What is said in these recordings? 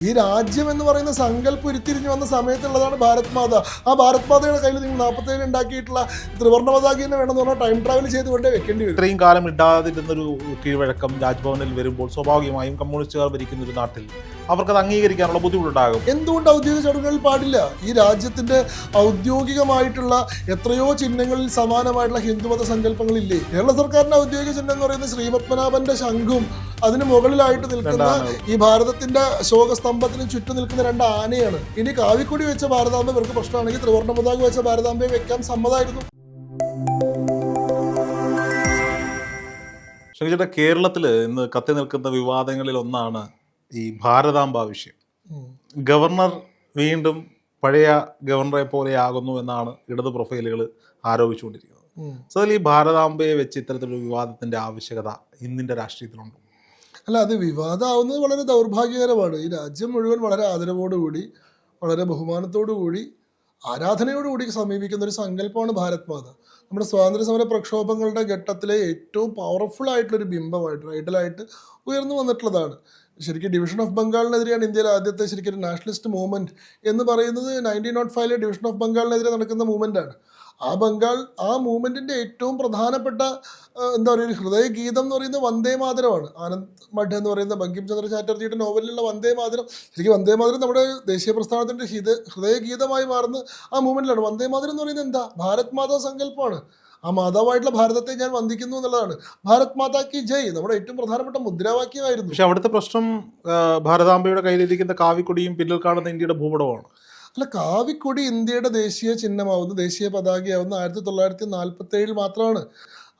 ഈ രാജ്യം എന്ന് പറയുന്ന സങ്കല്പം ഉരുത്തിരിഞ്ഞു വന്ന സമയത്തുള്ളതാണ് ഭാരത് മാത. ആ ഭാരത് മാതയുടെ കയ്യിൽ നിങ്ങൾ നാൽപ്പത്തേഴ് ഉണ്ടാക്കിയിട്ടുള്ള ത്രിവർണ പതാക തന്നെ വേണമെന്ന് പറഞ്ഞാൽ ടൈം ട്രാവൽ ചെയ്തുകൊണ്ടേ വെക്കേണ്ടി വരും. ഇത്രയും കാലം ഇടാതിരുന്നൊരു കീഴ്വഴക്കം രാജ്ഭവനിൽ വരുമ്പോൾ സ്വാഭാവികമായും കമ്മ്യൂണിസ്റ്റുകാർ ഭരിക്കുന്ന ഒരു നാട്ടിൽ അവർക്കത് അംഗീകരിക്കാനുള്ള ബുദ്ധിമുട്ടുണ്ടാകും. എന്തുകൊണ്ട് ഔദ്യോഗിക ചടങ്ങുകളിൽ പാടില്ല? ഈ രാജ്യത്തിന്റെ ഔദ്യോഗികമായിട്ടുള്ള എത്രയോ ചിഹ്നങ്ങളിൽ സമാനമായിട്ടുള്ള ഹിന്ദുമത സങ്കല്പങ്ങളില്ലേ? കേരള സർക്കാരിന്റെ ഔദ്യോഗിക ചിഹ്നം എന്ന് പറയുന്നത് ശ്രീപത്മനാഭന്റെ ശംഖും അതിന് മുകളിലായിട്ട് നിൽക്കുന്ന ഈ ഭാരതത്തിന്റെ ശോകസ്തംഭത്തിന് ചുറ്റും നിൽക്കുന്ന രണ്ട് ആനയാണ്. ഇനി കാവിക്കൊടി വെച്ച ഭാരതാംബ ഇവർക്ക് പ്രശ്നമാണെങ്കിൽ ത്രിവർണ പതാക വെച്ച ഭാരതാംബയെ വെക്കാൻ സമ്മതമായിരുന്നു ശരിച്ചേട്ടാ കേരളത്തിൽ ഇന്ന് കത്തി നിൽക്കുന്ന വിവാദങ്ങളിൽ ഒന്നാണ് ഈ ഭാരതാംബ വിഷയം. ഗവർണർ വീണ്ടും പഴയ ഗവർണറെ പോലെയാകുന്നു എന്നാണ് ഇടത് പ്രൊഫൈലുകൾ ആരോപിച്ചുകൊണ്ടിരിക്കുന്നത്. സോ അതിൽ ഈ ഭാരതാംബയെ വെച്ച് ഇത്തരത്തിലൊരു വിവാദത്തിന്റെ ആവശ്യകത ഇന്നിന്റെ രാഷ്ട്രീയത്തിലുണ്ട്. അല്ല അത് വിവാദമാവുന്നത് വളരെ ദൗർഭാഗ്യകരമാണ്. ഈ രാജ്യം മുഴുവൻ വളരെ ആദരവോടുകൂടി വളരെ ബഹുമാനത്തോടു കൂടി ആരാധനയോടുകൂടി സമീപിക്കുന്ന ഒരു സങ്കല്പമാണ് ഭാരത് മാത. നമ്മുടെ സ്വാതന്ത്ര്യ സമര പ്രക്ഷോഭങ്ങളുടെ ഘട്ടത്തിലെ ഏറ്റവും പവർഫുൾ ആയിട്ടുള്ള ഒരു ബിംബമായിട്ട് ഐഡലായിട്ട് ഉയർന്നു വന്നിട്ടുള്ളതാണ്. ശരിക്കും ഡിവിഷൻ ഓഫ് ബംഗാളിനെതിരെയാണ് ഇന്ത്യയിലെ ആദ്യത്തെ ശരിക്കും നാഷണലിസ്റ്റ് മൂവ്മെന്റ് എന്ന് പറയുന്നത് നയന്റീൻ നോട്ട് ഫൈവിലെ ഡിവിഷൻ ഓഫ് ബംഗാളിനെതിരെ നടക്കുന്ന മൂവ്മെന്റ് ആണ്. ആ ബംഗാൾ ആ മൂവ്മെന്റിന്റെ ഏറ്റവും പ്രധാനപ്പെട്ട എന്താ പറയുക ഒരു ഹൃദയഗീതം എന്ന് പറയുന്നത് വന്ദേ മാതരമാണ്. ആനന്ദ് മഠ് എന്ന് പറയുന്ന ബങ്കിം ചന്ദ്ര ചാറ്റർജിയുടെ നോവലിലുള്ള വന്ദേ മാതരം. ശരിക്കും വന്ദേ മാതരം നമ്മുടെ ദേശീയ പ്രസ്ഥാനത്തിന്റെ ഹിത ഹൃദയഗീതമായി മാറുന്ന ആ മൂവ്മെന്റിലാണ് വന്ദേ മാതരം എന്ന് പറയുന്നത് എന്താ? ഭാരത് മാതാ സങ്കല്പമാണ്. ആ മാതാവായിട്ടുള്ള ഭാരതത്തെ ഞാൻ വന്ദിക്കുന്നു എന്നുള്ളതാണ്. ഭാരത് മാതാ കി ജയ് നമ്മുടെ ഏറ്റവും പ്രധാനപ്പെട്ട മുദ്രാവാക്യമായിരുന്നു. പക്ഷെ അവിടുത്തെ പ്രശ്നം ഭാരതാംബയുടെ കയ്യിലിരിക്കുന്ന കാവിക്കൊടിയും പിന്നിൽ കാണുന്ന ഇന്ത്യയുടെ ഭൂപടമാണ്. അല്ല കാവിക്കൊടി ഇന്ത്യയുടെ ദേശീയ ചിഹ്നമാവുന്നു ദേശീയ പതാകയാവുന്ന. ആയിരത്തി തൊള്ളായിരത്തി നാൽപ്പത്തി ഏഴിൽ മാത്രമാണ്.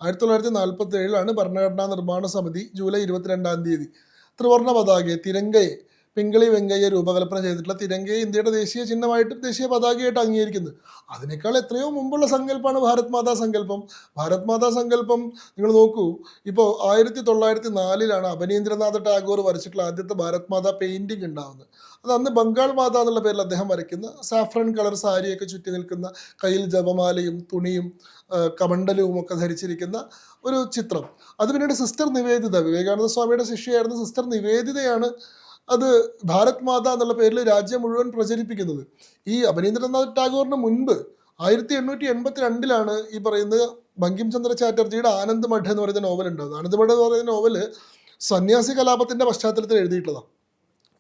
ആയിരത്തി തൊള്ളായിരത്തി നാൽപ്പത്തി ഏഴിലാണ് ഭരണഘടനാ നിർമ്മാണ സമിതി ജൂലൈ ഇരുപത്തിരണ്ടാം തീയതി ത്രിവർണ പതാകയെ തിരങ്കയെ പിങ്കളി വെങ്കയ്യ രൂപകൽപ്പന ചെയ്തിട്ടുള്ള തിരങ്കയെ ഇന്ത്യയുടെ ദേശീയ ചിഹ്നമായിട്ടും ദേശീയ പതാകയായിട്ട് അംഗീകരിക്കുന്നത് അതിനേക്കാൾ എത്രയോ മുമ്പുള്ള സങ്കല്പമാണ് ഭാരത് മാതാ സങ്കല്പം. ഭാരത് മാതാ സങ്കല്പം നിങ്ങൾ നോക്കൂ ഇപ്പോൾ ആയിരത്തി തൊള്ളായിരത്തി നാലിലാണ് അഭിനീന്ദ്രനാഥ് ടാഗോർ വരച്ചിട്ടുള്ള ആദ്യത്തെ ഭാരത് മാതാ പെയിന്റിംഗ് ഉണ്ടാവുന്നത്. അത് അന്ന് ബംഗാൾ മാത എന്നുള്ള പേരിൽ അദ്ദേഹം വരയ്ക്കുന്ന സാഫ്രൺ കളർ സാരിയൊക്കെ ചുറ്റി നിൽക്കുന്ന കയ്യിൽ ജപമാലയും തുണിയും കമണ്ടലവും ഒക്കെ ധരിച്ചിരിക്കുന്ന ഒരു ചിത്രം. അത് പിന്നീട് സിസ്റ്റർ നിവേദിത വിവേകാനന്ദ സ്വാമിയുടെ ശിഷ്യയായിരുന്ന സിസ്റ്റർ നിവേദിതയാണ് അത് ഭാരത് മാത എന്നുള്ള പേരിൽ രാജ്യം മുഴുവൻ പ്രചരിപ്പിക്കുന്നത്. ഈ അഭിനീന്ദ്രനാഥ് ടാഗോറിന് മുൻപ് ആയിരത്തി എണ്ണൂറ്റി എൺപത്തി രണ്ടിലാണ് ഈ പറയുന്ന ബങ്കിം ചന്ദ്ര ചാറ്റർജിയുടെ ആനന്ദ് മഠ് എന്ന് പറയുന്ന നോവൽ ഉണ്ടാകുന്നത് ആനന്ദ് മഠ് എന്ന് പറയുന്ന നോവൽ സന്യാസി കലാപത്തിന്റെ പശ്ചാത്തലത്തിൽ എഴുതിയിട്ടുള്ളതാണ്.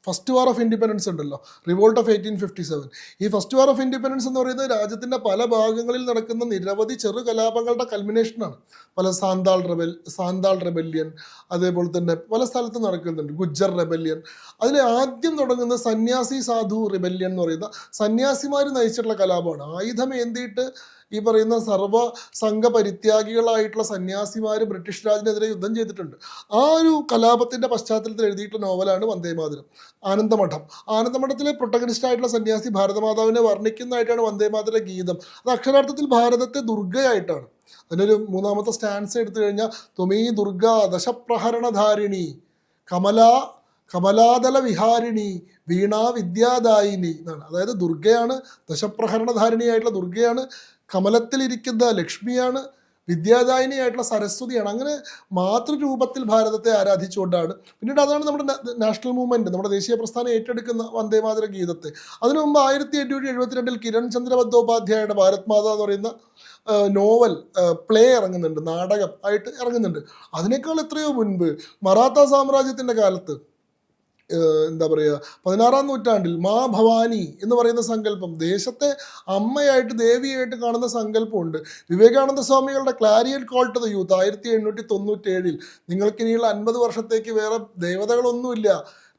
ഫസ്റ്റ് വാർ ഓഫ് ഇൻഡിപെൻഡൻസ് ഉണ്ടല്ലോ. Revolt of eighteen fifty seven ഈ ഫസ്റ്റ് വാർ ഓഫ് ഇൻഡിപെൻഡൻസ് എന്ന് പറയുന്നത് രാജ്യത്തിന്റെ പല ഭാഗങ്ങളിൽ നടക്കുന്ന നിരവധി ചെറു കലാപങ്ങളുടെ കൽമിനേഷനാണ് പല സാന്താൾ റെബൽ സാന്താൾ റെബല്യൻ അതേപോലെ തന്നെ പല സ്ഥലത്തും നടക്കുന്നുണ്ട്. ഗുജ്ജർ റെബല്യൻ. അതിൽ ആദ്യം തുടങ്ങുന്ന സന്യാസി സാധു റിബല്യൻ എന്ന് പറയുന്ന സന്യാസിമാർ നയിച്ചിട്ടുള്ള കലാപമാണ്. ആയുധം ഏന്തിയിട്ട് ഈ പറയുന്ന സർവ സംഘ പരിത്യാഗികളായിട്ടുള്ള സന്യാസിമാർ ബ്രിട്ടീഷ് രാജിനെതിരെ യുദ്ധം ചെയ്തിട്ടുണ്ട്. ആ ഒരു കലാപത്തിന്റെ പശ്ചാത്തലത്തിൽ എഴുതിയിട്ടുള്ള നോവലാണ് വന്ദേമാതരം. ആനന്ദമഠം. ആനന്ദമഠത്തിലെ പ്രൊട്ടഗണിസ്റ്റ് ആയിട്ടുള്ള സന്യാസി ഭാരതമാതാവിനെ വർണിക്കുന്നതായിട്ടാണ് വന്ദേമാതര ഗീതം. അത് അക്ഷരാർത്ഥത്തിൽ ഭാരതത്തെ ദുർഗയായിട്ടാണ്. അതിനൊരു മൂന്നാമത്തെ സ്റ്റാൻസ് എടുത്തു കഴിഞ്ഞാൽ ത്വമീ ദുർഗ ദശപ്രഹരണധാരിണി കമല കമലാതല വിഹാരിണി വീണാ വിദ്യാദായിനി എന്നാണ്. അതായത് ദുർഗയാണ് ദശപ്രഹരണധാരിണിയായിട്ടുള്ള ദുർഗയാണ് കമലത്തിലിരിക്കുന്ന ലക്ഷ്മിയാണ് വിദ്യാദായിനിയായിട്ടുള്ള സരസ്വതിയാണ്. അങ്ങനെ മാതൃരൂപത്തിൽ ഭാരതത്തെ ആരാധിച്ചുകൊണ്ടാണ്. പിന്നീട് അതാണ് നമ്മുടെ നാഷണൽ മൂവ്മെന്റ് നമ്മുടെ ദേശീയ പ്രസ്ഥാനം ഏറ്റെടുക്കുന്ന വന്ദേമാതര ഗീതത്തെ. അതിനു മുമ്പ് ആയിരത്തി എണ്ണൂറ്റി എഴുപത്തിരണ്ടിൽ കിരൺ ചന്ദ്ര ബന്ദോപാധ്യായയുടെ ഭാരത് മാത എന്ന് പറയുന്ന നോവൽ പ്ലേ ഇറങ്ങുന്നുണ്ട് നാടകം ആയിട്ട് ഇറങ്ങുന്നുണ്ട്. അതിനേക്കാൾ എത്രയോ മുൻപ് മറാത്ത സാമ്രാജ്യത്തിന്റെ കാലത്ത് എന്താ പറയുക പതിനാറാം നൂറ്റാണ്ടിൽ മാ ഭവാനി എന്ന് പറയുന്ന സങ്കല്പം ദേശത്തെ അമ്മയായിട്ട് ദേവിയായിട്ട് കാണുന്ന സങ്കല്പമുണ്ട്. വിവേകാനന്ദ സ്വാമികളുടെ clarion call to the youth ആയിരത്തി എണ്ണൂറ്റി തൊണ്ണൂറ്റി ഏഴിൽ നിങ്ങൾക്കിനിയുള്ള അൻപത് വർഷത്തേക്ക് വേറെ ദേവതകളൊന്നുമില്ല.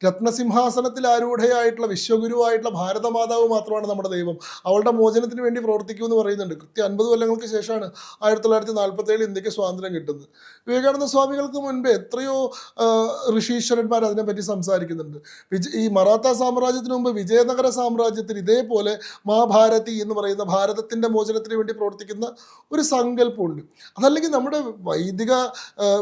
രത്നസിംഹാസനത്തിൽ ആരൂഢയായിട്ടുള്ള വിശ്വഗുരുവായിട്ടുള്ള ഭാരതമാതാവ് മാത്രമാണ് നമ്മുടെ ദൈവം. അവളുടെ മോചനത്തിന് വേണ്ടി പ്രവർത്തിക്കൂ എന്ന് പറയുന്നുണ്ട്. കൃത്യം അൻപത് കൊല്ലങ്ങൾക്ക് ശേഷമാണ് ആയിരത്തി തൊള്ളായിരത്തി നാൽപ്പത്തി ഏഴിൽ ഇന്ത്യയ്ക്ക് സ്വാതന്ത്ര്യം കിട്ടുന്നത്. വിവേകാനന്ദ സ്വാമികൾക്ക് മുൻപ് എത്രയോ ഋഷീശ്വരന്മാർ അതിനെപ്പറ്റി സംസാരിക്കുന്നുണ്ട്. വിജ ഈ മറാത്ത സാമ്രാജ്യത്തിന് മുമ്പ് വിജയനഗര സാമ്രാജ്യത്തിൽ ഇതേപോലെ മഹാഭാരതി എന്ന് പറയുന്ന ഭാരതത്തിന്റെ മോചനത്തിന് വേണ്ടി പ്രവർത്തിക്കുന്ന ഒരു സങ്കല്പമുണ്ട്. അതല്ലെങ്കിൽ നമ്മുടെ വൈദിക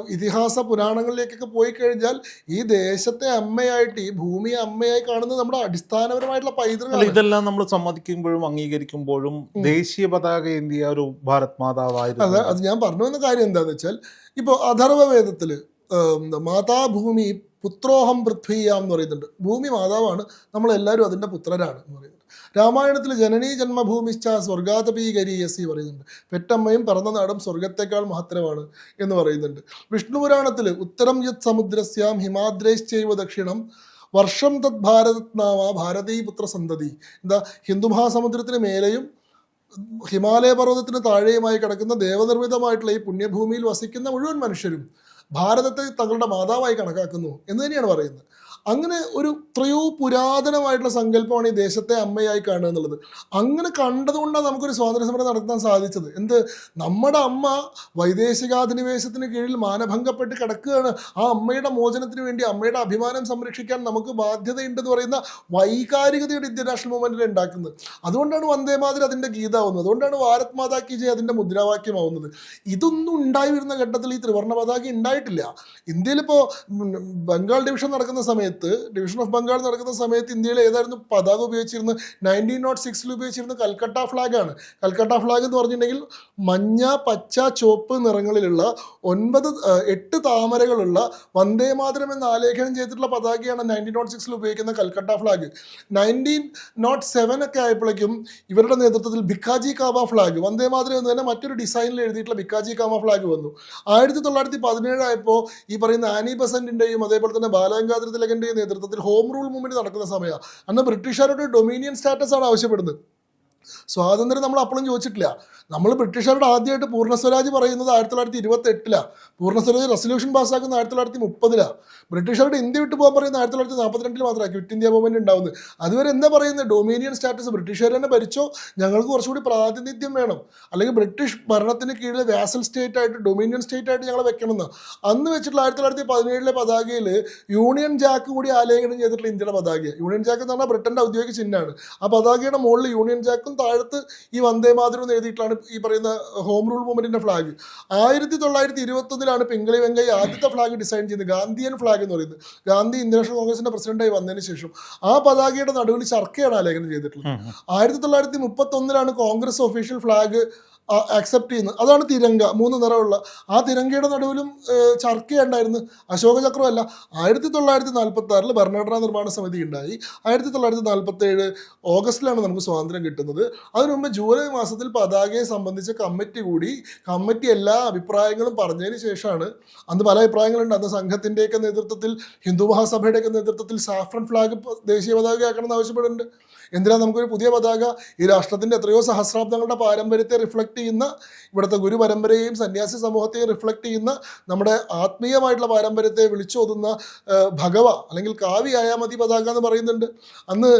ഇതിഹാസ പുരാണങ്ങളിലേക്കൊക്കെ പോയി കഴിഞ്ഞാൽ ഈ ദേശത്തെ അമ്മയായിട്ട് ഈ ഭൂമിയെ അമ്മയായി കാണുന്നത് നമ്മുടെ അടിസ്ഥാനപരമായിട്ടുള്ള പൈതൃകം ഇതെല്ലാം നമ്മൾ സമ്മതിക്കുമ്പോഴും അംഗീകരിക്കുമ്പോഴും ദേശീയ പതാക ഏന്തിയ ഒരു ഭാരത് മാതാവായിരുന്നു. അതെ അത് ഞാൻ പറഞ്ഞു വന്ന കാര്യം എന്താണെന്ന് വെച്ചാൽ ഇപ്പോൾ അഥർവവേദത്തിൽ വേദത്തിൽ മാതാഭൂമി പുത്രോഹം പൃഥ്വിയാം എന്ന് പറയുന്നുണ്ട്. ഭൂമി മാതാവാണ് നമ്മളെല്ലാവരും അതിന്റെ പുത്രരാണ് എന്ന് പറയുന്നുണ്ട് രാമായണത്തിൽ ജനനീ ജന്മഭൂമിശ്ച സ്വർഗാതപീകരീയസി പറയുന്നുണ്ട്. പെറ്റമ്മയും പിറന്ന നാടും സ്വർഗത്തെക്കാൾ മഹത്തരമാണ് എന്ന് പറയുന്നുണ്ട്. വിഷ്ണുപുരാണത്തിൽ ഉത്തരം യത് സമുദ്രസ്യാം ഹിമാദ്രേശ്ചൈവ ദക്ഷിണം വർഷം തത് ഭാരതത്നാമ ഭാരതീ പുത്ര സന്തതി. എന്താ? ഹിന്ദു മഹാസമുദ്രത്തിന് മേലെയും ഹിമാലയ പർവതത്തിന് താഴെയുമായി കിടക്കുന്ന ദേവനിർമ്മിതമായിട്ടുള്ള ഈ പുണ്യഭൂമിയിൽ വസിക്കുന്ന മുഴുവൻ മനുഷ്യരും ഭാരതത്തെ തങ്ങളുടെ മാതാവായി കണക്കാക്കുന്നു എന്ന് തന്നെയാണ് പറയുന്നത്. അങ്ങനെ ഒരു എത്രയോ പുരാതനമായിട്ടുള്ള സങ്കല്പമാണ് ഈ ദേശത്തെ അമ്മയായി കാണുക എന്നുള്ളത്. അങ്ങനെ കണ്ടതുകൊണ്ടാണ് നമുക്കൊരു സ്വാതന്ത്ര്യ സമരം നടത്താൻ സാധിച്ചത്. എന്ത്? നമ്മുടെ അമ്മ വൈദേശികാധിനിവേശത്തിന് കീഴിൽ മാനഭംഗപ്പെട്ട് കിടക്കുകയാണ്. ആ അമ്മയുടെ മോചനത്തിന് വേണ്ടി അമ്മയുടെ അഭിമാനം സംരക്ഷിക്കാൻ നമുക്ക് ബാധ്യതയുണ്ടെന്ന് പറയുന്ന വൈകാരികതയുടെ ഇന്ത്യൻ നാഷണൽ മൂവ്മെന്റിൽ ഉണ്ടാക്കുന്നത്. അതുകൊണ്ടാണ് വന്ദേമാതരം അതിന്റെ ഗീതാവുന്നത്. അതുകൊണ്ടാണ് ഭാരത് മാതാ കി ജയ് അതിന്റെ മുദ്രാവാക്യമാവുന്നത്. ഇതൊന്നും ഉണ്ടായി വരുന്ന ഘട്ടത്തിൽ ഈ ത്രിവർണ പതാക ഉണ്ടായിട്ടില്ല. ഇന്ത്യയിലിപ്പോൾ ബംഗാൾ ഡിവിഷൻ നടക്കുന്ന സമയത്ത് ഡിവിഷൻ ഓഫ് ബംഗാൾ നടക്കുന്ന സമയത്ത് ഇന്ത്യയിൽ ഏതായിരുന്നു പതാക ഉപയോഗിച്ചിരുന്നത്? നയന്റീൻ നോട്ട് സിക്സിൽ ഉപയോഗിച്ചിരുന്ന കൽക്കട്ട ഫ്ലാഗാണ് കൽക്കട്ട ഫ്ലാഗ് എന്ന് പറഞ്ഞിട്ടുണ്ടെങ്കിൽ മഞ്ഞ പച്ച ചുവപ്പ് നിറങ്ങളിലുള്ള ഒൻപത് എട്ട് താമരകളുള്ള വന്ദേ മാതരം എന്ന് ആലേഖനം ചെയ്തിട്ടുള്ള പതാകയാണ് നയന്റീൻ നോട്ട് സിക്സിൽ ഉപയോഗിക്കുന്ന Calcutta flag nineteen nought seven ഒക്കെ ആയപ്പോഴേക്കും ഇവരുടെ നേതൃത്വത്തിൽ ഭിക്കാജി കാബ ഫ്ലാഗ് വന്ദേ മാതരം എന്ന് തന്നെ മറ്റൊരു ഡിസൈനിൽ എഴുതിയിട്ടുള്ള ഭിക്കാജി കാമ ഫ്ലാഗ് വന്നു. ആയിരത്തി തൊള്ളായിരത്തി പതിനേഴ് ആയപ്പോൾ ഈ പറയുന്ന ആനി ബസന്റിന്റെയും അതേപോലെ തന്നെ ബാലഗംഗാധര തിലകന്റെയും നേതൃത്വത്തിൽ ഹോം റൂൾ മൂവ്മെന്റ് നടക്കുന്ന സമയമാണ്. അന്ന് ബ്രിട്ടീഷുകാരുടെ ഡൊമീനിയൻ സ്റ്റാറ്റസ് ആണ് ആവശ്യപ്പെടുന്നത്. സ്വാതന്ത്ര്യം നമ്മൾ അപ്പോഴും ചോദിച്ചിട്ടില്ല. നമ്മൾ ബ്രിട്ടീഷുകാരുടെ ആദ്യമായിട്ട് പൂർണ സ്വരാജ് പറയുന്നത് ആയിരത്തി തൊള്ളായിരത്തി ഇരുപത്തി എട്ടിലാണ് പൂർണ സ്വരാജ് റെസൊല്യൂഷൻ പാസ്സാക്കുന്ന ആയിരത്തി തൊള്ളായിരത്തി മുപ്പതിലാണ് ബ്രിട്ടീഷുകാരുടെ ഇന്ത്യ വിട്ടു പോകാൻ പറയുന്നത് ആയിരത്തി തൊള്ളായിരത്തി നാൽപ്പത്തിരണ്ടിൽ മാത്രമാണ് ക്വിറ്റ് ഇന്ത്യ മൂവ്മെന്റ് ഉണ്ടാവുന്നത്. അതുവരെ എന്താ പറയുന്നത്? ഡൊമീനിയൻ സ്റ്റാറ്റസ് ബ്രിട്ടീഷുകാർ തന്നെ ഭരിച്ചോ? ഞങ്ങൾക്ക് കുറച്ചുകൂടി പ്രാതിനിധ്യം വേണം. അല്ലെങ്കിൽ ബ്രിട്ടീഷ് ഭരണത്തിന് കീഴിൽ വാസൽ സ്റ്റേറ്റ് ആയിട്ട് ഡൊമീനിയൻ സ്റ്റേറ്റ് ആയിട്ട് ഞങ്ങൾ വെക്കണമെന്ന്. അന്ന് വെച്ചിട്ടുള്ള ആയിരത്തി തൊള്ളായിരത്തി പതിനേഴിലെ പതാകയിൽ യൂണിയൻ ജാക്ക് കൂടി ആലേഖനം ചെയ്തിട്ടുള്ള ഇന്ത്യയുടെ പതാക. യൂണിയൻ ജാക്ക് എന്ന് പറഞ്ഞാൽ ബ്രിട്ടന്റെ ഔദ്യോഗിക ചിഹ്നമാണ്. ആ പതാകയുടെ മുകളിൽ യൂണിയൻ ജാക്കും താഴത്ത് ഈ വന്ദേ മാതരം എന്ന് എഴുതിയിട്ടാണ് ഈ പറയുന്ന ഹോം റൂൾ മൂവ്മെന്റിന്റെ ഫ്ലാഗ് ആയിരത്തി തൊള്ളായിരത്തി ഇരുപത്തൊന്നിലാണ് പിങ്കളി വെങ്കയ്യ ആദ്യത്തെ ഫ്ലാഗ് ഡിസൈൻ ചെയ്യുന്നത് ഗാന്ധിയൻ ഫ്ലാഗ് എന്ന് പറയുന്നത്. ഗാന്ധി ഇന്ത്യൻ നാഷണൽ കോൺഗ്രസിന്റെ പ്രസിഡന്റായി വന്നതിന് ശേഷം ആ പതാകയുടെ നടുവിൽ ചർക്കയാണ് ആലേഖനം ചെയ്തിട്ടുള്ളത്. ആയിരത്തി തൊള്ളായിരത്തി മുപ്പത്തി ഒന്നിലാണ് കോൺഗ്രസ് ഒഫീഷ്യൽ ഫ്ലാഗ് അക്സെപ്റ്റ് ചെയ്യുന്നത്. അതാണ് തിരങ്ക. മൂന്ന് നിറമുള്ള. ആ തിരങ്കയുടെ നടുവിലും ചർക്കയുണ്ടായിരുന്നു. അശോക ചക്രമല്ല. ആയിരത്തി തൊള്ളായിരത്തി നാൽപ്പത്തി ആറിൽ ഭരണഘടനാ നിർമ്മാണ സമിതി ഉണ്ടായി. ആയിരത്തി തൊള്ളായിരത്തി നാൽപ്പത്തി ഏഴ് ഓഗസ്റ്റിലാണ് നമുക്ക് സ്വാതന്ത്ര്യം കിട്ടുന്നത്. അതിനു മുമ്പ് ജൂലൈ മാസത്തിൽ പതാകയെ സംബന്ധിച്ച കമ്മിറ്റി കൂടി കമ്മിറ്റി എല്ലാ അഭിപ്രായങ്ങളും പറഞ്ഞതിന് ശേഷമാണ് അന്ന് പല അഭിപ്രായങ്ങളുണ്ട്. അന്ന് സംഘത്തിന്റെയൊക്കെ നേതൃത്വത്തിൽ ഹിന്ദു മഹാസഭയുടെയൊക്കെ നേതൃത്വത്തിൽ സാഫ്രൺ ഫ്ലാഗ് ദേശീയ പതാകയാക്കണം എന്ന് ആവശ്യപ്പെടുന്നുണ്ട്. എന്തിനാ നമുക്കൊരു പുതിയ പതാക? ഈ രാഷ്ട്രത്തിന്റെ എത്രയോ സഹസ്രാബ്ദങ്ങളുടെ പാരമ്പര്യത്തെ റിഫ്ലക്ട് ചെയ്യുന്ന ഇവിടുത്തെ ഗുരുപരമ്പരയെയും സന്യാസി സമൂഹത്തെയും റിഫ്ലക്റ്റ് ചെയ്യുന്ന നമ്മുടെ ആത്മീയമായിട്ടുള്ള പാരമ്പര്യത്തെ വിളിച്ചോതുന്ന ഭഗവ അല്ലെങ്കിൽ കാവ്യായ മതി പതാക എന്ന് പറയുന്നുണ്ട്. അന്ന്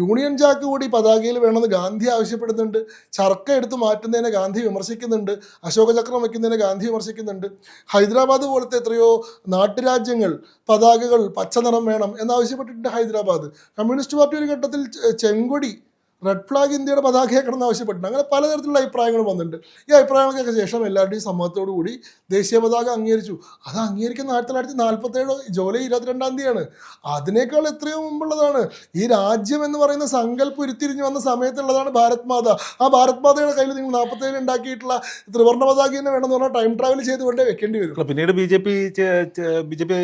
യൂണിയൻ ജാക്ക് കൂടി പതാകയിൽ വേണമെന്ന് ഗാന്ധി ആവശ്യപ്പെടുന്നുണ്ട്. ചർക്ക എടുത്ത് മാറ്റുന്നതിനെ ഗാന്ധി വിമർശിക്കുന്നുണ്ട്. അശോകചക്രം വയ്ക്കുന്നതിനെ ഗാന്ധി വിമർശിക്കുന്നുണ്ട്. ഹൈദരാബാദ് പോലത്തെ എത്രയോ നാട്ടുരാജ്യങ്ങൾ പതാകകൾ പച്ച നിറം വേണം എന്നാവശ്യപ്പെട്ടിട്ടുണ്ട് ഹൈദരാബാദ്. കമ്മ്യൂണിസ്റ്റ് പാർട്ടി ഒരു ഘട്ടത്തിൽ ചെങ്കൊടി റെഡ് ഫ്ലാഗ് ഇന്ത്യയുടെ പതാകയാക്കണം എന്ന് ആവശ്യപ്പെട്ടിട്ടുണ്ട്. അങ്ങനെ പലതരത്തിലുള്ള അഭിപ്രായങ്ങൾ വന്നിട്ടുണ്ട്. ഈ അഭിപ്രായങ്ങൾക്കൊക്കെ ശേഷം എല്ലാവരുടെയും സമ്മതത്തോടു കൂടി ദേശീയ പതാക അംഗീകരിച്ചു. അത് അംഗീകരിക്കുന്ന ആയിരത്തി തൊള്ളായിരത്തി നാൽപ്പത്തി ഏഴ് ജൂലൈ ഇരുപത്തിരണ്ടാം തീയതിയാണ്. അതിനേക്കാൾ എത്രയോ മുമ്പുള്ളതാണ്. ഈ രാജ്യം എന്ന് പറയുന്ന സങ്കല്പം ഉരുത്തിരിഞ്ഞു വന്ന സമയത്തുള്ളതാണ് ഭാരത് മാത. ആ ഭാരത് മാതയുടെ കയ്യിൽ നിങ്ങൾ നാൽപ്പത്തേഴ് ഉണ്ടാക്കിയിട്ടുള്ള ത്രിവർണ പതാക തന്നെ വേണമെന്ന് പറഞ്ഞാൽ ടൈം ട്രാവൽ ചെയ്ത് കൊണ്ടേ വെക്കേണ്ടി വരും. പിന്നീട് B J P B J P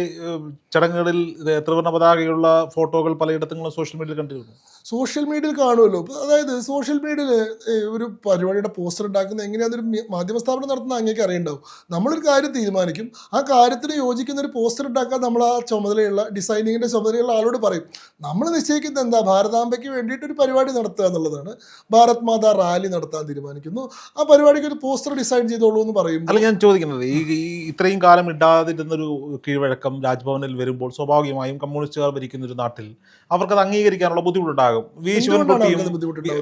ചടങ്ങുകളിൽ ത്രിവർണ പതാകയുള്ള ഫോട്ടോകൾ പലയിടത്തും സോഷ്യൽ മീഡിയയിൽ കണ്ടിരുന്നു. സോഷ്യൽ മീഡിയയിൽ കാണുമല്ലോ. അതായത് സോഷ്യൽ മീഡിയയിൽ ഒരു പരിപാടിയുടെ പോസ്റ്റർ ഉണ്ടാക്കുന്ന എങ്ങനെയാണെന്നൊരു ഒരു മാധ്യമ സ്ഥാപനം നടത്തുന്ന അങ്ങേക്ക് അറിയണ്ടാവും. നമ്മളൊരു കാര്യം തീരുമാനിക്കും. ആ കാര്യത്തിന് യോജിക്കുന്ന ഒരു പോസ്റ്റർ ഉണ്ടാക്കാൻ നമ്മൾ ആ ചുമതലയുള്ള ഡിസൈനിങ്ങിന്റെ ചുമതലയുള്ള ആളോട് പറയും. നമ്മൾ നിശ്ചയിക്കുന്നത് എന്താ? ഭാരതാംബയ്ക്ക് വേണ്ടിയിട്ട് ഒരു പരിപാടി നടത്തുക എന്നുള്ളതാണ്. ഭാരത് മാതാ റാലി നടത്താൻ തീരുമാനിക്കുന്നു. ആ പരിപാടിക്ക് ഒരു പോസ്റ്റർ ഡിസൈൻ ചെയ്തോളൂ എന്ന് പറയും അല്ല ഞാൻ ചോദിക്കുന്നത് ഈ ഇത്രയും കാലം ഇടാതിരുന്നൊരു കീഴ്വഴക്കം രാജ്ഭവനിൽ വരുമ്പോൾ സ്വാഭാവികമായും കമ്മ്യൂണിസ്റ്റുകാർ ഭരിക്കുന്ന ഒരു നാട്ടിൽ അവർക്കത് അംഗീകരിക്കാനുള്ള ബുദ്ധിമുട്ടുണ്ടാകും. വി. എന്തുകൊണ്ടാണ് ശിവൻകുട്ടിയും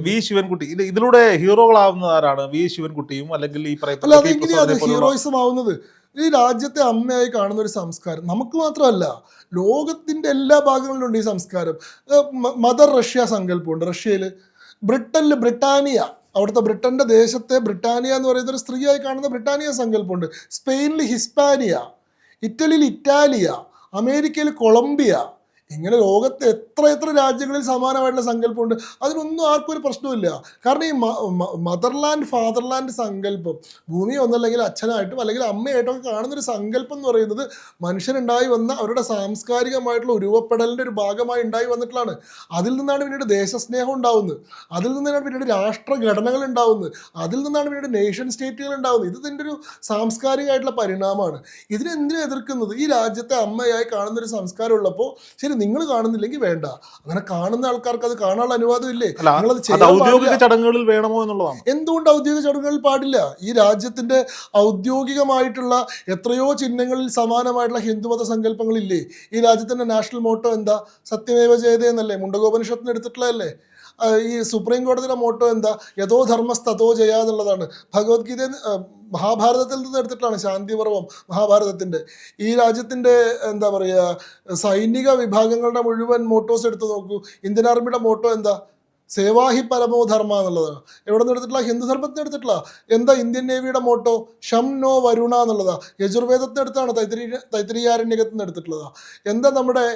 വി ശിവൻകുട്ടി. ഇത് ഇതിലൂടെ ഹീറോകളാവുന്ന ആരാണ് വി ശിവൻകുട്ടിയും അല്ലെങ്കിൽ ഈ പറയുന്ന ഹീറോയിസം ആവുന്നത് ഈ രാജ്യത്തെ അമ്മയായി കാണുന്ന ഒരു സംസ്കാരം. നമുക്ക് മാത്രമല്ല ലോകത്തിന്റെ എല്ലാ ഭാഗങ്ങളിലും ഉണ്ട് ഈ സംസ്കാരം. മദർ റഷ്യ സങ്കല്പമുണ്ട്. റഷ്യയിൽ ബ്രിട്ടനിൽ ബ്രിട്ടാനിയ. അവിടുത്തെ ബ്രിട്ടന്റെ ദേശത്തെ ബ്രിട്ടാനിയ എന്ന് പറയുന്ന ഒരു സ്ത്രീയായി കാണുന്ന ബ്രിട്ടാനിയ സങ്കല്പമുണ്ട്. സ്പെയിനിൽ ഹിസ്പാനിയ ഇറ്റലിയിൽ ഇറ്റാലിയ അമേരിക്കയിൽ കൊളംബിയ ഇങ്ങനെ ലോകത്ത് എത്ര എത്ര രാജ്യങ്ങളിൽ സമാനമായിട്ടുള്ള സങ്കല്പമുണ്ട്. അതിനൊന്നും ആർക്കും ഒരു പ്രശ്നമില്ല കാരണം ഈ മദർലാൻഡ് ഫാദർലാൻഡ് സങ്കല്പം ഭൂമി ഒന്നല്ലെങ്കിൽ അച്ഛനായിട്ടും അല്ലെങ്കിൽ അമ്മയായിട്ടും ഒക്കെ കാണുന്ന ഒരു സങ്കല്പം എന്ന് പറയുന്നത് മനുഷ്യനുണ്ടായി വന്ന അവരുടെ സാംസ്കാരികമായിട്ടുള്ള ഉരുവപ്പെടലിന്റെ ഒരു ഭാഗമായി ഉണ്ടായി വന്നിട്ടുള്ളതാണ് അതിൽ നിന്നാണ് പിന്നീട് ദേശസ്നേഹം ഉണ്ടാവുന്നത്. അതിൽ നിന്നാണ് പിന്നീട് രാഷ്ട്രഘടനകൾ ഉണ്ടാവുന്നത്. അതിൽ നിന്നാണ് പിന്നീട് നേഷൻ സ്റ്റേറ്റുകൾ ഉണ്ടാവുന്നത്. ഇത് ഇതിന്റെ ഒരു സാംസ്കാരികമായിട്ടുള്ള പരിണാമമാണ്. ഇതിനെന്തിനും എതിർക്കുന്നത്? ഈ രാജ്യത്തെ അമ്മയായി കാണുന്നൊരു സംസ്കാരം ഉള്ളപ്പോൾ ശരി നിങ്ങൾ കാണുന്നില്ലെങ്കിൽ വേണ്ട. അങ്ങനെ കാണുന്ന ആൾക്കാർക്ക് അത് കാണാനുള്ള അനുവാദം ഇല്ലേ? നിങ്ങളത് ഔദ്യോഗിക ചടങ്ങുകളിൽ വേണമോ എന്നുള്ളതാണ്. എന്തുകൊണ്ട് ഔദ്യോഗിക ചടങ്ങുകളിൽ പാടില്ല? ഈ രാജ്യത്തിന്റെ ഔദ്യോഗികമായിട്ടുള്ള എത്രയോ ചിഹ്നങ്ങളിൽ സമാനമായിട്ടുള്ള ഹിന്ദുമത സങ്കല്പങ്ങളില്ലേ? ഈ രാജ്യത്തിന്റെ നാഷണൽ മോട്ടോ എന്താ? സത്യമേവ ജയതേ എന്നല്ലേ? മുണ്ടകോപനിഷത്തിന് എടുത്തിട്ടുള്ളതല്ലേ ഈ സുപ്രീം കോടതിയുടെ മോട്ടോ എന്താ? യഥോ ധർമ്മസ്തോ ജയ എന്നുള്ളതാണ്. ഭഗവത്ഗീത മഹാഭാരതത്തിൽ നിന്ന് എടുത്തിട്ടാണ് ശാന്തിപർവം മഹാഭാരതത്തിന്റെ. ഈ രാജ്യത്തിന്റെ എന്താ പറയുക സൈനിക വിഭാഗങ്ങളുടെ മുഴുവൻ മോട്ടോസ് എടുത്തു നോക്കൂ. ഇന്ത്യൻ ആർമിയുടെ മോട്ടോ എന്താ? സേവാഹി പരമോ ധർമ്മ എന്നുള്ളതാണ്. എവിടെ നിന്ന് എടുത്തിട്ടില്ല ഹിന്ദു ധർമ്മത്തിന് എടുത്തിട്ടുള്ള. എന്താ ഇന്ത്യൻ നേവിയുടെ മോട്ടോ? ഷം നോ വരുണ എന്നുള്ളതാ. യജുർവേദത്തിന് എടുത്താണ് തൈത്തിരി നിന്ന് എടുത്തിട്ടുള്ളതാ. എന്താ നമ്മുടെ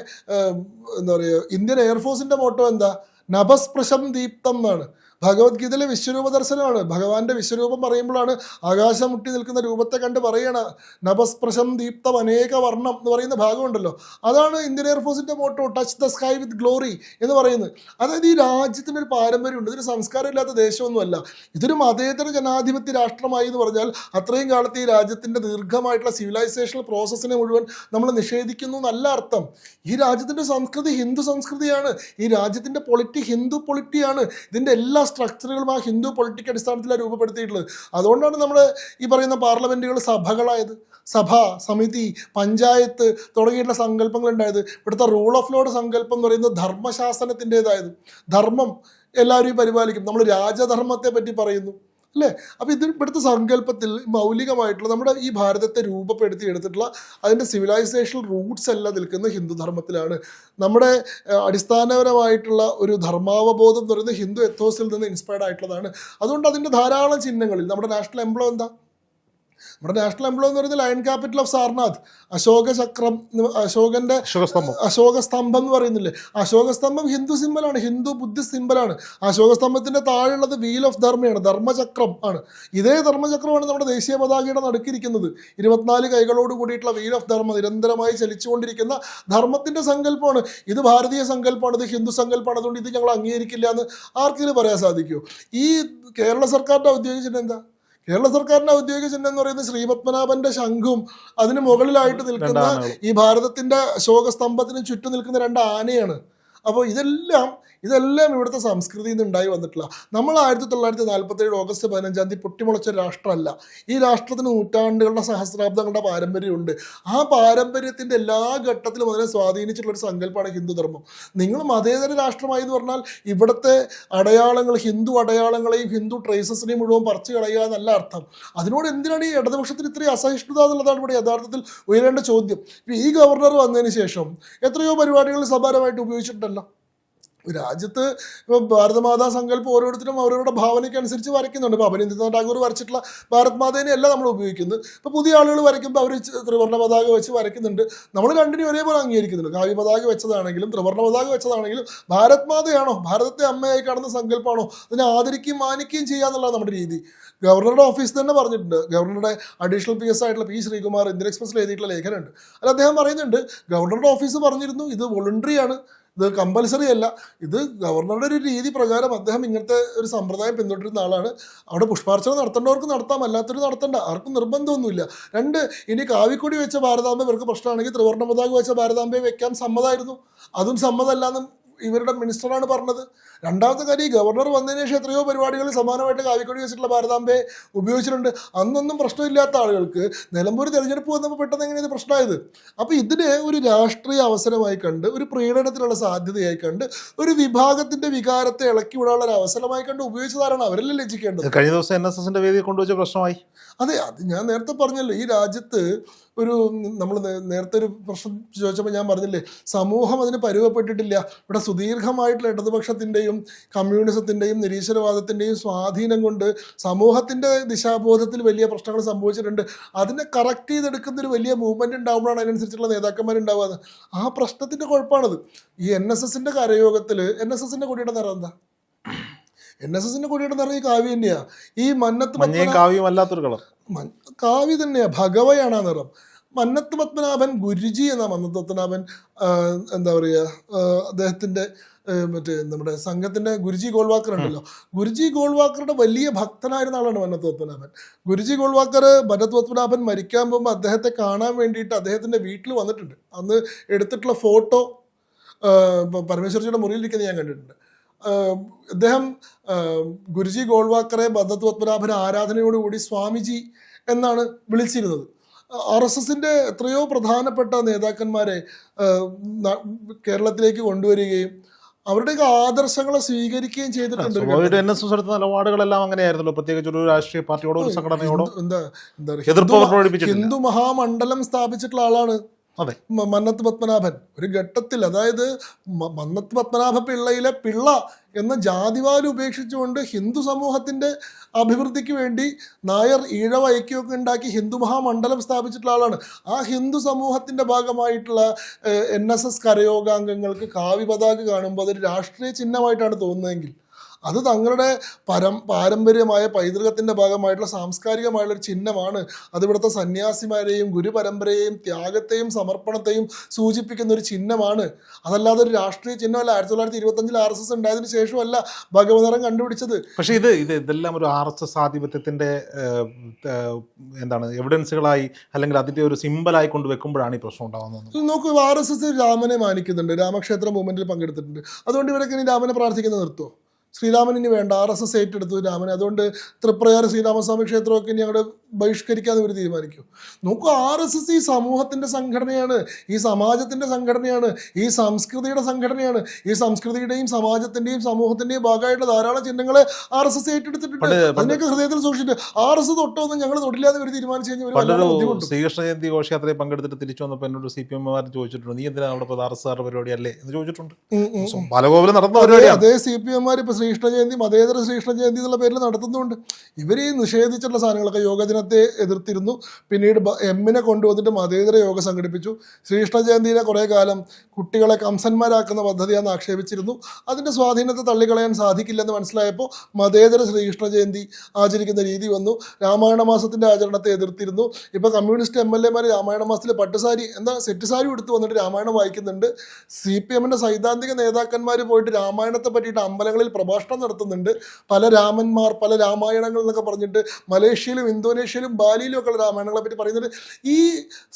എന്താ പറയുക ഇന്ത്യൻ എയർഫോഴ്സിന്റെ മോട്ടോ എന്താ? നഭസ്പൃശം ദീപ്തം എന്നാണ്. ഭഗവത്ഗീതയിലെ വിശ്വരൂപ ദർശനമാണ് ഭഗവാന്റെ വിശ്വരൂപം പറയുമ്പോഴാണ് ആകാശം മുട്ടി നിൽക്കുന്ന രൂപത്തെ കണ്ട് പറയണ നഭസ്പൃശം ദീപ്തം അനേക വർണം എന്ന് പറയുന്ന ഭാഗമുണ്ടല്ലോ. അതാണ് Indian എയർഫോഴ്സിന്റെ motto touch the sky with glory എന്ന് പറയുന്നത്. അതായത് ഈ രാജ്യത്തിന് ഒരു പാരമ്പര്യമുണ്ട്. ഇതൊരു സംസ്കാരം ഇല്ലാത്ത ദേശമൊന്നുമല്ല. ഇതൊരു മതേതര ജനാധിപത്യ രാഷ്ട്രമായി എന്ന് പറഞ്ഞാൽ അത്രയും കാലത്ത് ഈ രാജ്യത്തിന്റെ ദീർഘമായിട്ടുള്ള സിവിലൈസേഷണൽ പ്രോസസ്സിനെ മുഴുവൻ നമ്മൾ നിഷേധിക്കുന്നു എന്നല്ല അർത്ഥം. ഈ രാജ്യത്തിന്റെ സംസ്കൃതി ഹിന്ദു സംസ്കൃതിയാണ്. ഈ രാജ്യത്തിന്റെ പൊളിറ്റി ഹിന്ദു പൊളിറ്റിയാണ് ഇതിന്റെ എല്ലാ സ്ട്രക്ചറുകളും ആ ഹിന്ദു പൊളിറ്റിക് അടിസ്ഥാനത്തിലാണ് രൂപപ്പെടുത്തിയിട്ടുള്ളത്. അതുകൊണ്ടാണ് നമ്മൾ ഈ പറയുന്ന പാർലമെന്റുകൾ സഭകളായത്. സഭ സമിതി പഞ്ചായത്ത് തുടങ്ങിയിട്ടുള്ള സങ്കല്പങ്ങൾ ഉണ്ടായത് ഇവിടുത്തെ റൂൾ ഓഫ് ലോയുടെ സങ്കല്പം എന്ന് പറയുന്നത് ധർമ്മശാസനത്തിന്റെതായത്. ധർമ്മം എല്ലാവരും പരിപാലിക്കും. നമ്മൾ രാജധർമ്മത്തെ പറ്റി പറയുന്നു. അല്ലേ? അപ്പോൾ ഇത് ഇവിടുത്തെ സങ്കല്പത്തിൽ മൗലികമായിട്ടുള്ള നമ്മുടെ ഈ ഭാരതത്തെ രൂപപ്പെടുത്തി എടുത്തിട്ടുള്ള അതിന്റെ സിവിലൈസേഷൻ റൂട്ട്സ് എല്ലാം നിൽക്കുന്ന ഹിന്ദു ധർമ്മത്തിലാണ്. നമ്മുടെ അടിസ്ഥാനപരമായിട്ടുള്ള ഒരു ധർമാവബോധം എന്ന് പറയുന്നത് ഹിന്ദു എത്തോസിൽ നിന്ന് ഇൻസ്പയർഡ് ആയിട്ടുള്ളതാണ്. അതുകൊണ്ട് അതിന്റെ ധാരാളം ചിഹ്നങ്ങളിൽ നമ്മുടെ നാഷണൽ എംബ്ലം എന്താ? നമ്മുടെ നാഷണൽ എംബ്ലം എന്ന് പറയുന്നത് lion capital of Sarnath Ashoka ചക്രം അശോകന്റെ അശോക സ്തംഭം എന്ന് പറയുന്നില്ലേ? അശോക സ്തംഭം ഹിന്ദു സിമ്പലാണ് ഹിന്ദു ബുദ്ധിസ്റ്റ് സിമ്പലാണ് അശോക സ്തംഭത്തിന്റെ താഴെയുള്ളത് വീൽ ഓഫ് ധർമ്മയാണ് ധർമ്മചക്രം ആണ്. ഇതേ ധർമ്മചക്രമാണ് നമ്മുടെ ദേശീയ പതാകയുടെ നടുക്കിരിക്കുന്നത്. ഇരുപത്തിനാല് കൈകളോട് കൂടിയിട്ടുള്ള വീൽ ഓഫ് ധർമ്മ നിരന്തരമായി ചലിച്ചുകൊണ്ടിരിക്കുന്ന ധർമ്മത്തിന്റെ സങ്കല്പമാണ്. ഇത് ഭാരതീയ സങ്കല്പമാണ് ഇത് ഹിന്ദു സങ്കല്പമാണ്. അതുകൊണ്ട് ഇത് ഞങ്ങൾ അംഗീകരിക്കില്ല എന്ന് ആർക്കെങ്കിലും പറയാൻ സാധിക്കുമോ? ഈ കേരള സർക്കാരിന്റെ ഔദ്യോഗിക എന്താ? കേരള സർക്കാരിന്റെ ഔദ്യോഗിക ചിഹ്നം എന്ന് പറയുന്നത് ശ്രീപത്മനാഭന്റെ ശംഖും അതിന് മുകളിലായിട്ട് നിൽക്കുന്ന ഈ ഭാരതത്തിന്റെ ശോകസ്തംഭത്തിന് ചുറ്റും നിൽക്കുന്ന രണ്ട് ആനയാണ്. അപ്പോൾ ഇതെല്ലാം ഇതെല്ലാം ഇവിടുത്തെ സംസ്കൃതിയിൽ നിന്ന് ഉണ്ടായി വന്നിട്ടില്ല. നമ്മൾ ആയിരത്തി തൊള്ളായിരത്തി നാൽപ്പത്തി ഏഴ് ഓഗസ്റ്റ് പതിനഞ്ചാം തീയതി പൊട്ടിമുളച്ച രാഷ്ട്രമല്ല. ഈ രാഷ്ട്രത്തിന് നൂറ്റാണ്ടുകളുടെ സഹസ്രാബ്ദങ്ങളുടെ പാരമ്പര്യമുണ്ട്. ആ പാരമ്പര്യത്തിന്റെ എല്ലാ ഘട്ടത്തിലും അതിനെ സ്വാധീനിച്ചിട്ടുള്ള ഒരു സങ്കല്പമാണ് ഹിന്ദുധർമ്മം നിങ്ങൾ മതേതര രാഷ്ട്രമായി എന്ന് പറഞ്ഞാൽ ഇവിടുത്തെ അടയാളങ്ങൾ ഹിന്ദു അടയാളങ്ങളെയും ഹിന്ദു ട്രേസസിനെയും മുഴുവൻ പറിച്ചു കളയുക എന്നല്ല അർത്ഥം. അതിനോട് എന്തിനാണ് ഈ ഇടതുപക്ഷത്തിന് ഇത്രയും അസഹിഷ്ണുത എന്നുള്ളതാണ് ഇവിടെ യഥാർത്ഥത്തിൽ ഉയരേണ്ട ചോദ്യം. ഈ ഗവർണർ വന്നതിന് ശേഷം എത്രയോ പരിപാടികൾ സമാനമായിട്ട് ഉപയോഗിച്ചിട്ടുണ്ടല്ലോ. രാജ്യത്ത് ഇപ്പോൾ ഭാരതമാതാ സങ്കല്പം ഓരോരുത്തരും അവരവരുടെ ഭാവനയ്ക്ക് അനുസരിച്ച് വരയ്ക്കുന്നുണ്ട്. ഇപ്പോൾ അഭിനന്ദിത ടാഗോർ വരച്ചിട്ടുള്ള ഭാരത് മാതേനെ അല്ല നമ്മൾ ഉപയോഗിക്കുന്നത്. ഇപ്പോൾ പുതിയ ആളുകൾ വരയ്ക്കുമ്പോൾ അവർ ത്രിവർണ പതാക വെച്ച് വരയ്ക്കുന്നുണ്ട്. നമ്മൾ രണ്ടിനും ഒരേപോലെ അംഗീകരിക്കുന്നുണ്ട്. കാവ്യ പതാക വെച്ചതാണെങ്കിലും ത്രിവർണ പതാക വെച്ചതാണെങ്കിലും ഭാരത് മാതയാണോ? ഭാരതത്തെ അമ്മയായി കാണുന്ന സങ്കല്പമാണോ അതിനെ ആദരിക്കുകയും മാനിക്കുകയും ചെയ്യുക എന്നുള്ളതാണ് നമ്മുടെ രീതി. ഗവർണറുടെ ഓഫീസ് തന്നെ പറഞ്ഞിട്ടുണ്ട്. ഗവർണറുടെ അഡീഷണൽ പി എസ് ആയിട്ടുള്ള പി ശ്രീകുമാർ ഇന്ത്യൻ എക്സ്പ്രസിൽ എഴുതിയിട്ടുള്ള ലേഖനമുണ്ട് അല്ല അദ്ദേഹം പറയുന്നുണ്ട് ഗവർണറുടെ ഓഫീസ് പറഞ്ഞിരുന്നു ഇത് വോളണ്ടറി ആണ്. ഇത് കമ്പൽസറി അല്ല. ഇത് ഗവർണറുടെ ഒരു രീതി പ്രകാരം അദ്ദേഹം ഇങ്ങനത്തെ ഒരു സമ്പ്രദായം പിന്തുടരുന്ന ആളാണ്. അവിടെ പുഷ്പാർച്ചന നടത്തേണ്ടവർക്ക് നടത്താം. അല്ലാത്തവർ നടത്തണ്ട. ആർക്കും നിർബന്ധമൊന്നുമില്ല. രണ്ട് ഇനി കാവിക്കൊടി വെച്ച ഭാരതാംബ ഇവർക്ക് പ്രശ്നമാണെങ്കിൽ ത്രിവർണ പതാക വെച്ച ഭാരതാംബയെ വെക്കാൻ സമ്മതമായിരുന്നു അതും സമ്മതമല്ലാന്നും ഇവരുടെ മിനിസ്റ്ററാണ് പറഞ്ഞത്. രണ്ടാമത്തെ കാര്യം ഈ ഗവർണർ വന്നതിന് ശേഷം എത്രയോ പരിപാടികളിൽ സമാനമായിട്ട് കാവിക്കൊടി വെച്ചിട്ടുള്ള ഭാരതാംബയെ ഉപയോഗിച്ചിട്ടുണ്ട്. അന്നൊന്നും പ്രശ്നമില്ലാത്ത ആളുകൾക്ക് നിലമ്പൂർ തിരഞ്ഞെടുപ്പ് വന്നപ്പോൾ പെട്ടെന്ന് എങ്ങനെയാണ് പ്രശ്നമായത്? അപ്പോൾ ഇതിനെ ഒരു രാഷ്ട്രീയ അവസരമായി കണ്ട് ഒരു പ്രീണനത്തിനുള്ള സാധ്യതയായി കണ്ട് ഒരു വിഭാഗത്തിന്റെ വികാരത്തെ ഇളക്കി വിടാനുള്ള ഒരു അവസരമായി കണ്ട് ഉപയോഗിച്ചതാരാണ് അവരല്ലേ ലജ്ജിക്കേണ്ടത്? കഴിഞ്ഞ ദിവസം എൻ എസ് എസിന്റെ വേദിയിൽ കൊണ്ടുവച്ച പ്രശ്നമായി. അതെ അത് ഞാൻ നേരത്തെ പറഞ്ഞല്ലോ. ഈ രാജ്യത്ത് ഒരു നമ്മൾ നേരത്തെ ഒരു പ്രശ്നം ചോദിച്ചപ്പോൾ ഞാൻ പറഞ്ഞില്ലേ സമൂഹം അതിന് പരുവപ്പെട്ടിട്ടില്ല. ഇവിടെ സുദീർഘമായിട്ടുള്ള ഇടതുപക്ഷത്തിന്റെയും കമ്മ്യൂണിസത്തിന്റെയും നിരീശ്വരവാദത്തിന്റെയും സ്വാധീനം കൊണ്ട് സമൂഹത്തിന്റെ ദിശാബോധത്തിൽ വലിയ പ്രശ്നങ്ങൾ സംഭവിച്ചിട്ടുണ്ട്. അതിനെ കറക്റ്റ് ചെയ്തെടുക്കുന്ന ഒരു വലിയ മൂവ്മെന്റ് ഉണ്ടാകുമ്പോഴാണ് അതിനനുസരിച്ചുള്ള നേതാക്കന്മാരുണ്ടാവുക. ആ പ്രശ്നത്തിന്റെ കുഴപ്പമാണത്. ഈ എൻ എസ് എസിന്റെ കരയോഗത്തിൽ എൻ എസ് എസിന്റെ കൊടിയുടെ നിറം എന്താ? എൻ എസ് എസിന്റെ കൊടിയുടെ നിറയെ കാവ്യ തന്നെയാണ് ഈ മന്നത്ത് കാവ്യം അല്ലാത്തൊരു കളർ. കാവ്യ തന്നെയാ. ഭഗവയാണ് ആ നിറം. മന്നത്ത് പത്മനാഭൻ ഗുരുജി എന്ന മന്നത്ത് പത്മനാഭൻ എന്താ പറയുക അദ്ദേഹത്തിന്റെ മറ്റേ നമ്മുടെ സംഘത്തിന്റെ ഗുരുജി ഗോൾവാക്കർ ഉണ്ടല്ലോ. ഗുരുജി ഗോൾവാക്കറുടെ വലിയ ഭക്തനായിരുന്ന ആളാണ് മന്നത്ത് പത്മനാഭൻ. ഗുരുജി ഗോൾവാക്കർ മന്നത്ത് പത്മനാഭൻ മരിക്കാൻ പോകുമ്പോൾ അദ്ദേഹത്തെ കാണാൻ വേണ്ടിയിട്ട് അദ്ദേഹത്തിന്റെ വീട്ടിൽ വന്നിട്ടുണ്ട്. അന്ന് എടുത്തിട്ടുള്ള ഫോട്ടോ പരമേശ്വരജിയുടെ മുറിയിലിരിക്കുന്നത് ഞാൻ കണ്ടിട്ടുണ്ട്. അദ്ദേഹം ഗുരുജി ഗോൾവാക്കറെ ബദ്ധത്വത്മനാഭന പത്മനാഭൻ ആരാധനയോടുകൂടി സ്വാമിജി എന്നാണ് വിളിച്ചിരുന്നത്. ആർ എസ് എസിന്റെ എത്രയോ പ്രധാനപ്പെട്ട നേതാക്കന്മാരെ കേരളത്തിലേക്ക് കൊണ്ടുവരികയും അവരുടെയൊക്കെ ആദർശങ്ങളെ സ്വീകരിക്കുകയും ചെയ്തിട്ടുണ്ട് എൻ എസ് എസ് എടുത്ത നിലപാടുകളെല്ലാം അങ്ങനെയായിരുന്നല്ലോ. പ്രത്യേകിച്ച് ഒരു രാഷ്ട്രീയ പാർട്ടിയോടോ ഒരു സംഘടനയോടോ. എന്താ ഹിന്ദു മഹാമണ്ഡലം സ്ഥാപിച്ചിട്ടുള്ള ആളാണ് മന്നത്ത് പത്മനാഭൻ. ഒരു ഘട്ടത്തിൽ അതായത് മന്നത്ത് പത്മനാഭ പിള്ളയിലെ പിള്ള എന്ന ജാതിവാൽ ഉപേക്ഷിച്ചുകൊണ്ട് ഹിന്ദു സമൂഹത്തിന്റെ അഭിവൃദ്ധിക്ക് വേണ്ടി നായർ ഈഴവ ഐക്യമൊക്കെ ഉണ്ടാക്കി ഹിന്ദു മഹാമണ്ഡലം സ്ഥാപിച്ചിട്ടുള്ള ആളാണ്. ആ ഹിന്ദു സമൂഹത്തിന്റെ ഭാഗമായിട്ടുള്ള എൻ എസ് എസ് കരയോഗാംഗങ്ങൾക്ക് കാവ്യ പതാക കാണുമ്പോൾ അതൊരു രാഷ്ട്രീയ ചിഹ്നമായിട്ടാണ് തോന്നുന്നതെങ്കിൽ അത് തങ്ങളുടെ പരം പാരമ്പര്യമായ പൈതൃകത്തിന്റെ ഭാഗമായിട്ടുള്ള സാംസ്കാരികമായുള്ള ഒരു ചിഹ്നമാണ്. അതിവിടുത്തെ സന്യാസിമാരെയും ഗുരുപരമ്പരയെയും ത്യാഗത്തെയും സമർപ്പണത്തെയും സൂചിപ്പിക്കുന്ന ഒരു ചിഹ്നമാണ്. അതല്ലാതെ ഒരു രാഷ്ട്രീയ ചിഹ്നമല്ല ആയിരത്തി തൊള്ളായിരത്തി ഇരുപത്തഞ്ചിൽ ആർ എസ് എസ് ഉണ്ടായതിനു ശേഷമല്ല ഭഗവതരം കണ്ടുപിടിച്ചത്. പക്ഷേ ഇത് ഇത് ഇതെല്ലാം ഒരു ആർ എസ് എസ് ഏഹ്, എന്താണ് എവിഡൻസുകളായി അല്ലെങ്കിൽ അതിന്റെ ഒരു സിമ്പലായി കൊണ്ട് വെക്കുമ്പോഴാണ് ഈ പ്രശ്നം ഉണ്ടാകുന്നത്. നോക്കൂ ആർ എസ് എസ് രാമനെ മാനിക്കുന്നുണ്ട്. രാമക്ഷേത്ര മൂവ്മെന്റിൽ പങ്കെടുത്തിട്ടുണ്ട്. അതുകൊണ്ട് ഇവരൊക്കെ ഇനി രാമനെ പ്രാർത്ഥിക്കുന്നത് നിർത്തുമോ ശ്രീരാമൻ ഇനി വേണ്ട ആർ എസ് എസ് ഏറ്റെടുത്തു രാമനെ. അതുകൊണ്ട് തൃപ്രയാർ ശ്രീരാമസ്വാമി ക്ഷേത്രമൊക്കെ ഇനി ഞങ്ങളുടെ ബഹിഷ്കരിക്കാൻ ഇവർ തീരുമാനിക്കും. നോക്കൂ ആർ എസ് എസ് ഈ സമൂഹത്തിന്റെ സംഘടനയാണ് ഈ സമാജത്തിന്റെ സംഘടനയാണ് ഈ സംസ്കൃതിയുടെ സംഘടനയാണ് ഈ സംസ്കൃതിയുടെയും സമാജത്തിന്റെയും സമൂഹത്തിന്റെയും ഭാഗമായിട്ടുള്ള ധാരാളം ചിഹ്നങ്ങളെ ആർ എസ് എസ് ഏറ്റെടുത്തിട്ടുണ്ട്. പണ്ട് ഹൃദയത്തിൽ സൂക്ഷിച്ചിട്ട് ആർ എസ് തൊട്ടൊന്നും ഞങ്ങൾ തൊട്ടില്ലാതെ ഇവർ തീരുമാനിച്ചു കഴിഞ്ഞാൽ ശ്രീകൃഷ്ണ ജയന്തി ഘോഷയാത്രയിൽ പങ്കെടുത്തിട്ട് തിരിച്ചു വന്നപ്പോൾ എന്നോട് സി പി എംമാർ ചോദിച്ചിട്ടുണ്ട് നീ എന്തിനാണ് അവിടെ ആർ എസ് ആർ പരിപാടി അല്ലേ എന്ന് ചോദിച്ചിട്ടുണ്ട്. ഉം. നടന്ന പരിപാടി അതേ സി പി എംമാർ ഇപ്പൊ ശ്രീകൃഷ്ണ ജയന്തി മതേതര ശ്രീകൃഷ്ണ ജയന്തി എന്നുള്ള പേരിൽ നടത്തുന്നുണ്ട്. ഇവർ ഈ നിഷേധിച്ചിട്ടുള്ള സാധനങ്ങളൊക്കെ യോഗ ദിനത്തെ എതിർത്തിരുന്നു. പിന്നീട് എമ്മിനെ കൊണ്ടുവന്നിട്ട് മതേതര യോഗ സംഘടിപ്പിച്ചു. ശ്രീകൃഷ്ണ ജയന്തിയിലെ കുറേ കാലം കുട്ടികളെ കംസന്മാരാക്കുന്ന പദ്ധതിയാണെന്ന് ആക്ഷേപിച്ചിരുന്നു. അതിന്റെ സ്വാധീനത്തെ തള്ളിക്കളയാൻ സാധിക്കില്ലെന്ന് മനസ്സിലായപ്പോൾ മതേതര ശ്രീകൃഷ്ണ ജയന്തി ആചരിക്കുന്ന രീതി വന്നു. രാമായണ മാസത്തിന്റെ ആചരണത്തെ എതിർത്തിരുന്നു. ഇപ്പോൾ കമ്മ്യൂണിസ്റ്റ് എം എൽ എമാർ രാമായണ മാസത്തിൽ പട്ടുസാരി എന്താ സെറ്റ് സാരി എടുത്ത് വന്നിട്ട് രാമായണം വായിക്കുന്നുണ്ട്. സി പി എമ്മിന്റെ സൈദ്ധാന്തിക നേതാക്കന്മാർ പോയിട്ട് രാമായണത്തെ പറ്റിയിട്ട് അമ്പലങ്ങളിൽ പ്രഭാഷണം നടത്തുന്നുണ്ട്. പല രാമന്മാർ പല രാമായണങ്ങൾ എന്നൊക്കെ പറഞ്ഞിട്ട് മലേഷ്യയിലും ഇന്തോനേഷ്യയിലും ബാലിയിലും ഒക്കെ ഉള്ള രാമായണങ്ങളെ പറ്റി പറയുന്നത് ഈ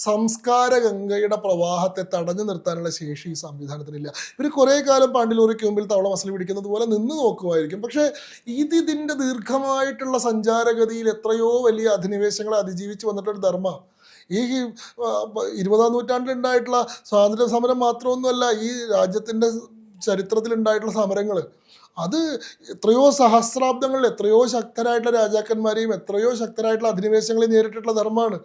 സംസ്കാര ഗംഗയുടെ പ്രവാഹത്തെ തടഞ്ഞു നിർത്താനുള്ള ശേഷി ഈ സംവിധാനത്തിനില്ല. ഇവർ കുറേ കാലം പാണ്ടിലൂറിക്ക് മുമ്പിൽ തവള മസിൽ പിടിക്കുന്നത് പോലെ നിന്ന് നോക്കുമായിരിക്കും. പക്ഷേ ഇത് ഇതിന്റെ ദീർഘമായിട്ടുള്ള സഞ്ചാരഗതിയിൽ എത്രയോ വലിയ അധിനിവേശങ്ങളെ അതിജീവിച്ച് വന്നിട്ടൊരു ധർമ്മ. ഈ ഇരുപതാം നൂറ്റാണ്ടിലുണ്ടായിട്ടുള്ള സ്വാതന്ത്ര്യ സമരം മാത്രമൊന്നുമല്ല ഈ രാജ്യത്തിന്റെ ചരിത്രത്തിലുണ്ടായിട്ടുള്ള സമരങ്ങൾ അത് എത്രയോ സഹസ്രാബ്ദങ്ങളിൽ എത്രയോ ശക്തരായിട്ടുള്ള രാജാക്കന്മാരെയും എത്രയോ ശക്തരായിട്ടുള്ള അധിനിവേശങ്ങളെയും നേരിട്ടിട്ടുള്ള ധർമ്മമാണ്.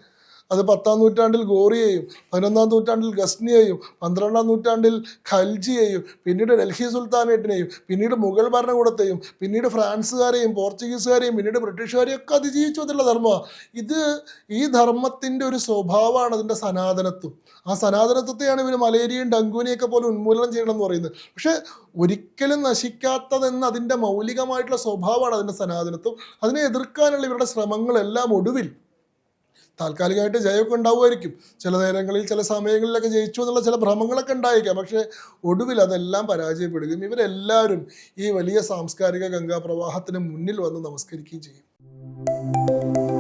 അത് പത്താം നൂറ്റാണ്ടിൽ ഗോറിയെയും പതിനൊന്നാം നൂറ്റാണ്ടിൽ ഗസ്നിയെയും പന്ത്രണ്ടാം നൂറ്റാണ്ടിൽ ഖൽജിയെയും പിന്നീട് ഡൽഹി സുൽത്താനേറ്റിനെയും പിന്നീട് മുഗൾ ഭരണകൂടത്തെയും പിന്നീട് ഫ്രാൻസുകാരെയും പോർച്ചുഗീസുകാരെയും പിന്നീട് ബ്രിട്ടീഷുകാരെയും ഒക്കെ അതിജീവിച്ചു എന്നുള്ള ധർമ്മമാണ് ഇത് ഈ ധർമ്മത്തിന്റെ ഒരു സ്വഭാവമാണ് അതിന്റെ സനാതനത്വം. ആ സനാതനത്വത്തെയാണ് ഇവർ മലേരിയയും ഡങ്കൂനെയൊക്കെ പോലെ ഉന്മൂലനം ചെയ്യണം എന്ന് പറയുന്നത്. പക്ഷേ ഒരിക്കലും നശിക്കാത്തതെന്ന് അതിന്റെ മൗലികമായിട്ടുള്ള സ്വഭാവമാണ് അതിന്റെ സനാതനത്വം. അതിനെ എതിർക്കാനുള്ള ഇവരുടെ ശ്രമങ്ങളെല്ലാം ഒടുവിൽ താൽക്കാലികമായിട്ട് ജയമൊക്കെ ഉണ്ടാവുമായിരിക്കും. ചില നേരങ്ങളിൽ ചില സമയങ്ങളിലൊക്കെ ജയിച്ചു എന്നുള്ള ചില ഭ്രമങ്ങളൊക്കെ ഉണ്ടായിരിക്കാം. പക്ഷേ ഒടുവിൽ അതെല്ലാം പരാജയപ്പെടുകയും ഇവരെല്ലാവരും ഈ വലിയ സാംസ്കാരിക ഗംഗാപ്രവാഹത്തിന് മുന്നിൽ വന്ന് നമസ്കരിക്കുകയും ചെയ്യും.